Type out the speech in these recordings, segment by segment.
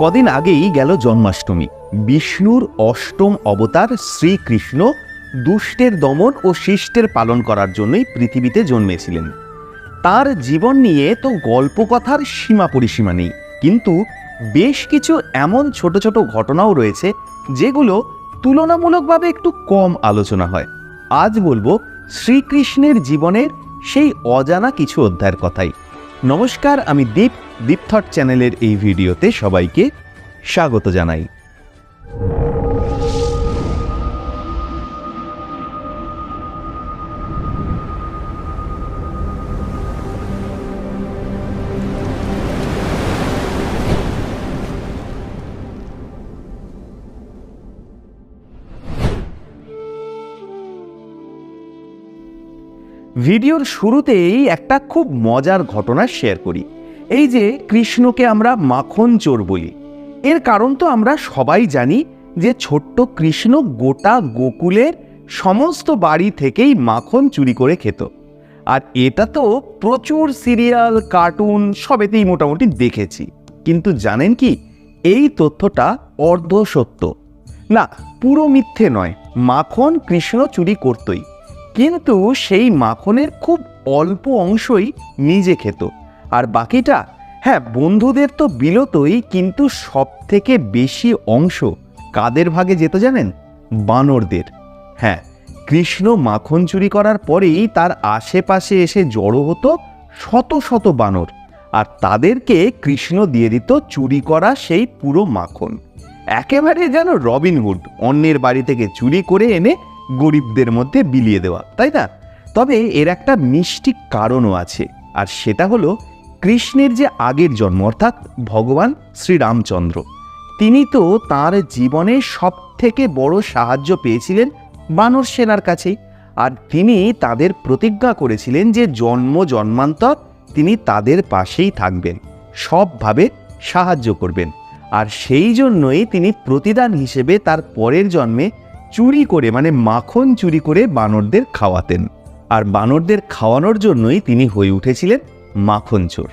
কদিন আগেই গেল জন্মাষ্টমী। বিষ্ণুর অষ্টম অবতার শ্রীকৃষ্ণ দুষ্টের দমন ও শিষ্টের পালন করার জন্যই পৃথিবীতে জন্মেছিলেন। তার জীবন নিয়ে তো গল্পকথার সীমা পরিসীমা নেই, কিন্তু বেশ কিছু এমন ছোট ছোট ঘটনাও রয়েছে যেগুলো তুলনামূলকভাবে একটু কম আলোচনা হয়। আজ বলব শ্রীকৃষ্ণের জীবনের সেই অজানা কিছু অধ্যায়ের কথাই। নমস্কার, আমি দীপ দীপথট চ্যানেলের এই ভিডিওতে সবাইকে স্বাগত জানাই। ভিডিওর শুরুতেই একটা খুব মজার ঘটনা শেয়ার করি। এই যে কৃষ্ণকে আমরা মাখন চোর বলি, এর কারণ তো আমরা সবাই জানি যে ছোট্ট কৃষ্ণ গোটা গোকুলের সমস্ত বাড়ি থেকেই মাখন চুরি করে খেত। আর এটা তো প্রচুর সিরিয়াল, কার্টুন, সবেতেই মোটামুটি দেখেছি। কিন্তু জানেন কি, এই তথ্যটা অর্ধ সত্য না, পুরো মিথ্যে নয়, মাখন কৃষ্ণ চুরি করতই। কিন্তু সেই মাখনের খুব অল্প অংশই নিজে খেত। আর বাকিটা? হ্যাঁ বন্ধুদের তো বিলতই কিন্তু সব থেকে বেশি অংশ। কাদের ভাগে যেত জানেন? বানরদের। হ্যাঁ কৃষ্ণ মাখন চুরি করার পরেই তার আশেপাশে এসে জড়ো হতো শত শত বানর। আর তাদেরকে কৃষ্ণ দিয়ে দিত চুরি করা সেই পুরো মাখন। একেবারে যেন রবিনহুড অন্যের বাড়ি থেকে চুরি করে এনে গরিবদের মধ্যে বিলিয়ে দেওয়া, তাই না? তবে এর একটা মিষ্টি কারণও আছে, আর সেটা হলো কৃষ্ণের যে আগের জন্ম, অর্থাৎ ভগবান শ্রীরামচন্দ্র, তিনি তো তার জীবনে সব থেকে বড় সাহায্য পেয়েছিলেন বানর সেনার কাছেই। আর তিনি তাদের প্রতিজ্ঞা করেছিলেন যে জন্ম, জন্মান্তর তিনি তাদের পাশেই থাকবেন, সবভাবে সাহায্য করবেন। আর সেই জন্যই তিনি প্রতিদান হিসেবে তার পরের জন্মে চুরি করে মানে মাখন চুরি করে বানরদের খাওয়াতেন। আর বানরদের খাওয়ানোর জন্যই তিনি হয়ে উঠেছিলেন মাখন চোর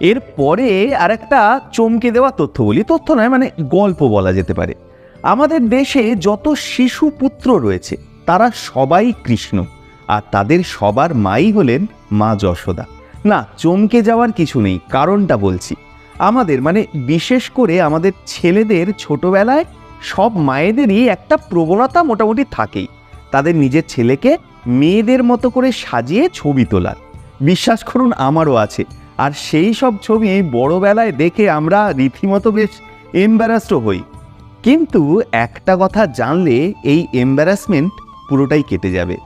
এরপরে আর একটা চমকে দেওয়া তথ্য বলি। তথ্য নয় মানে গল্প বলা যেতে পারে। আমাদের দেশে যত শিশু পুত্র রয়েছে, তারা সবাই কৃষ্ণ, আর তাদের সবার মাই হলেন মা যশোদা। না, চমকে যাওয়ার কিছু নেই, কারণটা বলছি। আমাদের মানে বিশেষ করে আমাদের ছেলেদের ছোটবেলায় সব মায়েদেরই একটা প্রবণতা মোটামুটি থাকেই। তাদের নিজের ছেলেকে মেয়েদের মতো করে সাজিয়ে ছবি তোলার। বিশ্বাস করুন, আমারও আছে। আর সেই সব ছবি বড়বেলায় দেখে আমরা রীতিমতো বেশ এম্বারাসড হই। কিন্তু একটা কথা জানলে এই এম্বারাসমেন্ট পুরোটাই কেটে যাবে।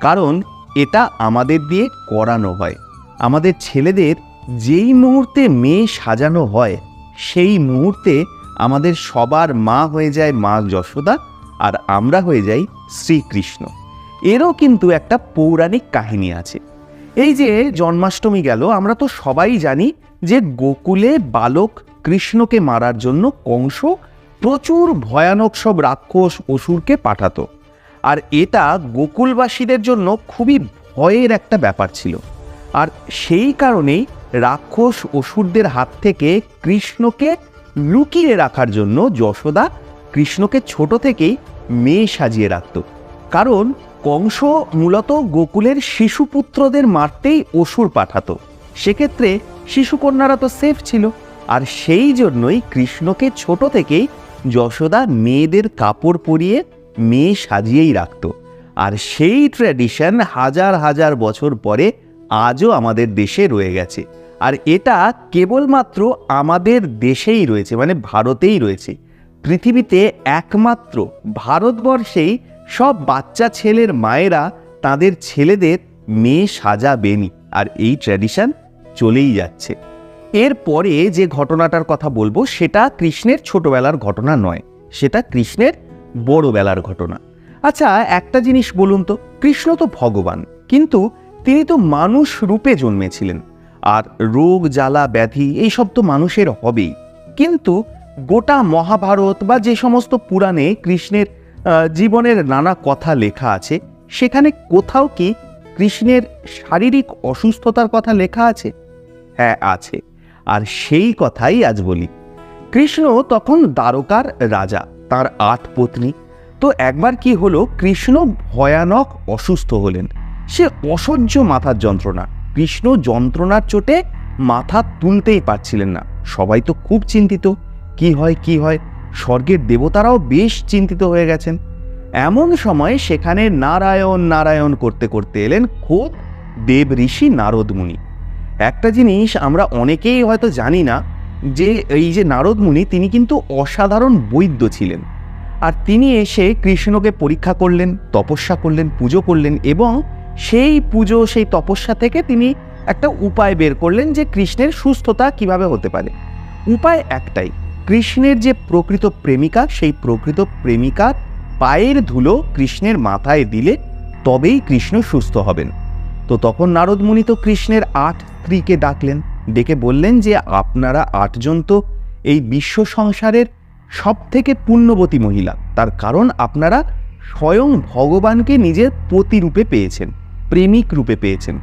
কারণ এটা আমাদের দিয়ে করানো হয়। আমাদের ছেলেদের যেই মুহূর্তে মেয়ে সাজানো হয়, সেই মুহূর্তে আমাদের সবার মা হয়ে যায় মা যশোদা আর আমরা হয়ে যাই শ্রীকৃষ্ণ। এরও কিন্তু একটা পৌরাণিক কাহিনী আছে। এই যে জন্মাষ্টমী গেল, আমরা তো সবাই জানি যে গোকুলে বালক কৃষ্ণকে মারার জন্য কংস প্রচুর ভয়ানক সব রাক্ষস অসুরকে পাঠাতো। আর এটা গোকুলবাসীদের জন্য খুবই ভয়ের একটা ব্যাপার ছিল। আর সেই কারণেই রাক্ষস অসুরদের হাত থেকে কৃষ্ণকে লুকিয়ে রাখার জন্য যশোদা কৃষ্ণকে ছোট থেকেই মেয়ে সাজিয়ে রাখত। কারণ কংস মূলত গোকুলের শিশুপুত্রদের মারতেই অসুর পাঠাতো। সেক্ষেত্রে শিশুকন্যারা তো সেফ ছিল। আর সেই জন্যই কৃষ্ণকে ছোট থেকেই যশোদা মেয়েদের কাপড় পরিয়ে মেয়ে সাজিয়েই রাখত। আর সেই ট্র্যাডিশন হাজার হাজার বছর পরে আজও আমাদের দেশে রয়ে গেছে। আর এটা কেবলমাত্র আমাদের দেশেই রয়েছে মানে ভারতেই রয়েছে। পৃথিবীতে একমাত্র ভারতবর্ষেই সব বাচ্চা ছেলের মায়েরা তাদের ছেলেদের মেয়ে সাজাবেনি। আর এই ট্র্যাডিশন চলেই যাচ্ছে। এরপরে যে ঘটনাটার কথা বলব, সেটা কৃষ্ণের ছোটবেলার ঘটনা নয়, সেটা কৃষ্ণের বড়বেলার ঘটনা। আচ্ছা একটা জিনিস বলুন তো, কৃষ্ণ তো ভগবান, কিন্তু তিনি তো মানুষ রূপে জন্মেছিলেন। আর রোগ, জ্বালা, ব্যাধি এইসব তো মানুষের হবেই। কিন্তু গোটা মহাভারত বা যে সমস্ত পুরাণে কৃষ্ণের জীবনের নানা কথা লেখা আছে। সেখানে কোথাও কি কৃষ্ণের শারীরিক অসুস্থতার কথা লেখা আছে? হ্যাঁ আছে। আর সেই কথাই আজ বলি। কৃষ্ণ তখন দ্বারকার রাজা, তার আট পত্নী। তো একবার কি হলো, কৃষ্ণ ভয়ানক অসুস্থ হলেন। সে অসহ্য মাথার যন্ত্রণা। কৃষ্ণ যন্ত্রণার চোটে মাথা তুলতেই পারছিলেন না। সবাই তো খুব চিন্তিত। কি হয় কি হয়? স্বর্গের দেবতারাও বেশ চিন্তিত হয়ে গেছেন। এমন সময় সেখানে নারায়ণ নারায়ণ করতে করতে এলেন খোদ দেব ঋষি নারদ মুনি। একটা জিনিস আমরা অনেকেই হয়তো জানি না যে এই যে নারদ মুনি, তিনি কিন্তু অসাধারণ বৈদ্য ছিলেন। আর তিনি এসে কৃষ্ণকে পরীক্ষা করলেন, তপস্যা করলেন, পুজো করলেন এবং সেই পুজো, সেই তপস্যা থেকে তিনি একটা উপায় বের করলেন যে কৃষ্ণের সুস্থতা কীভাবে হতে পারে। উপায় একটাই কৃষ্ণের যে প্রকৃত প্রেমিকা, সেই প্রকৃত প্রেমিকার পায়ের ধুলো কৃষ্ণের মাথায় দিলে তবেই কৃষ্ণ সুস্থ হবেন। তো তখন নারদ মুনি তো কৃষ্ণের আট স্ত্রীকে ডাকলেন, ডেকে বললেন যে আপনারা আটজন তো এই বিশ্ব সংসারের সব থেকে পুণ্যবতী মহিলা, তার কারণ আপনারা স্বয়ং ভগবানকে নিজের পতি রূপে পেয়েছেন, প্রেমিক রূপে পেয়েছেন।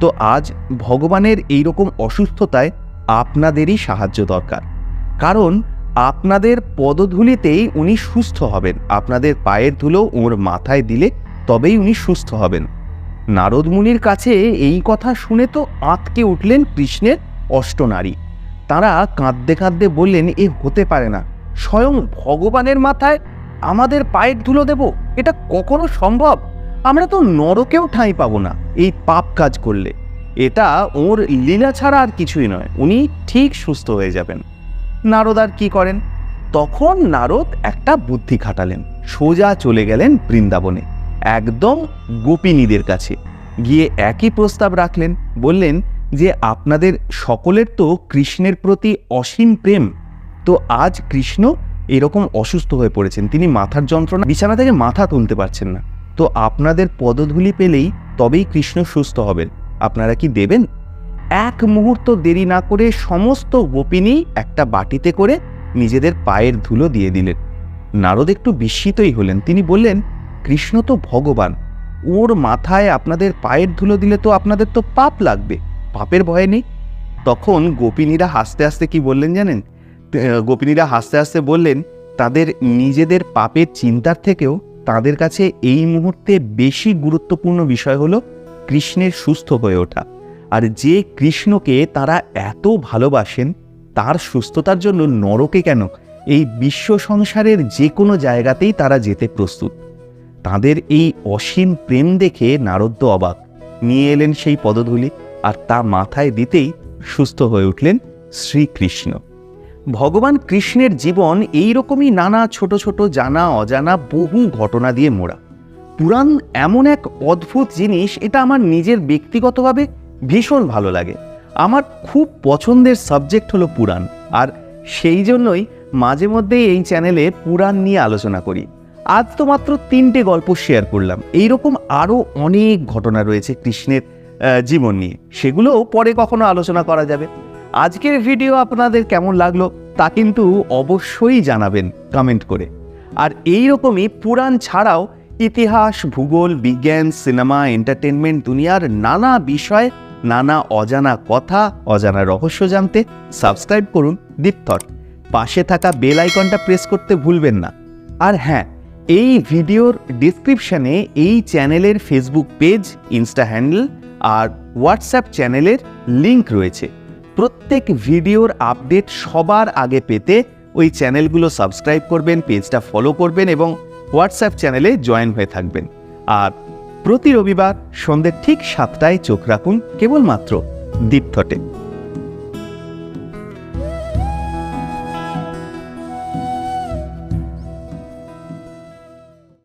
তো আজ ভগবানের এইরকম অসুস্থতায় আপনাদেরই সাহায্য দরকার। কারণ আপনাদের পদধূলিতেই উনি সুস্থ হবেন। আপনাদের পায়ের ধুলো ওর মাথায় দিলে তবেই উনি সুস্থ হবেন। নারদ মুনির কাছে এই কথা শুনে তো আঁতকে উঠলেন কৃষ্ণের অষ্টনারী তারা কাঁদতে কাঁদতে বললেন, এ হতে পারে না। স্বয়ং ভগবানের মাথায় আমাদের পায়ের ধুলো দেব? এটা কখনো সম্ভব? আমরা তো নরকেও ঠাঁই পাবো না। এই পাপ কাজ করলে। এটা ওর লীলা ছাড়া আর কিছুই নয়। উনি ঠিক সুস্থ হয়ে যাবেন। নারদ আর কি করেন? তখন নারদ একটা বুদ্ধি খাটালেন। সোজা চলে গেলেন বৃন্দাবনে, একদম গোপিনীদের কাছে। গিয়ে একই প্রস্তাব রাখলেন, বললেন যে, আপনাদের সকলের তো কৃষ্ণের প্রতি অসীম প্রেম। তো আজ কৃষ্ণ এরকম অসুস্থ হয়ে পড়েছেন, তিনি মাথার যন্ত্রণা, বিছানা থেকে মাথা তুলতে পারছেন না। তো আপনাদের পদধূলি পেলেই তবেই কৃষ্ণ সুস্থ হবেন। আপনারা কি দেবেন? এক মুহূর্ত দেরি না করে সমস্ত গোপিনী একটা বাটিতে করে নিজেদের পায়ের ধুলো দিয়ে দিলেন। নারদ একটু বিস্মিতই হলেন। তিনি বললেন, কৃষ্ণ তো ভগবান, ওর মাথায় আপনাদের পায়ের ধুলো দিলে তো আপনাদের তো পাপ লাগবে, পাপের ভয় নেই। তখন গোপিনীরা হাসতে হাসতে কি বললেন জানেন? গোপিনীরা হাসতে হাসতে বললেন, তাদের নিজেদের পাপের চিন্তার থেকেও তাদের কাছে এই মুহূর্তে বেশি গুরুত্বপূর্ণ বিষয় হলো কৃষ্ণের সুস্থ হয়ে ওঠা। আর যে কৃষ্ণকে তারা এত ভালোবাসেন, তার সুস্থতার জন্য নরকে কেন? এই বিশ্ব সংসারের যে কোনো জায়গাতেই তারা যেতে প্রস্তুত। তাদের এই অসীম প্রেম দেখে নারদ্য অবাক। নিয়ে এলেন সেই পদধূলি আর তা মাথায় দিতেই সুস্থ হয়ে উঠলেন শ্রীকৃষ্ণ। ভগবান কৃষ্ণের জীবন এই রকমই নানা ছোট ছোট জানা অজানা বহু ঘটনা দিয়ে মোড়া। পুরাণ এমন এক অদ্ভুত জিনিস, এটা আমার নিজের ব্যক্তিগতভাবে ভীষণ ভালো লাগে। আমার খুব পছন্দের সাবজেক্ট হলো পুরাণ। আর সেই জন্যই মাঝে মধ্যেই এই চ্যানেলে পুরাণ নিয়ে আলোচনা করি। আজ তো মাত্র তিনটে গল্প শেয়ার করলাম। এইরকম আরও অনেক ঘটনা রয়েছে কৃষ্ণের জীবন নিয়ে। সেগুলোও পরে কখনো আলোচনা করা যাবে। আজকের ভিডিও আপনাদের কেমন লাগল তা কিন্তু অবশ্যই জানাবেন কমেন্ট করে। আর এই রকমই পুরাণ ছাড়াও ইতিহাস, ভূগোল, বিজ্ঞান, সিনেমা এন্টারটেনমেন্ট দুনিয়ার নানা বিষয় নানা অজানা কথা, অজানা রহস্য জানতে সাবস্ক্রাইব করুন দীপথট পাশে থাকা বেল আইকনটা প্রেস করতে ভুলবেন না। আর হ্যাঁ এই ভিডিওর ডিসক্রিপশনে এই চ্যানেলের ফেসবুক পেজ ইনস্টা হ্যান্ডেল আর হোয়াটসঅ্যাপ চ্যানেলের লিংক রয়েছে। প্রত্যেক ভিডিওর আপডেট সবার আগে পেতে ওই চ্যানেলগুলো সাবস্ক্রাইব করবেন, পেজটা ফলো করবেন এবং হোয়াটসঅ্যাপ চ্যানেলে জয়েন হয়ে থাকবেন। আর প্রতি রবিবার সন্ধ্যে ঠিক সাতটায় চোখ রাখুন কেবলমাত্র দীপথটে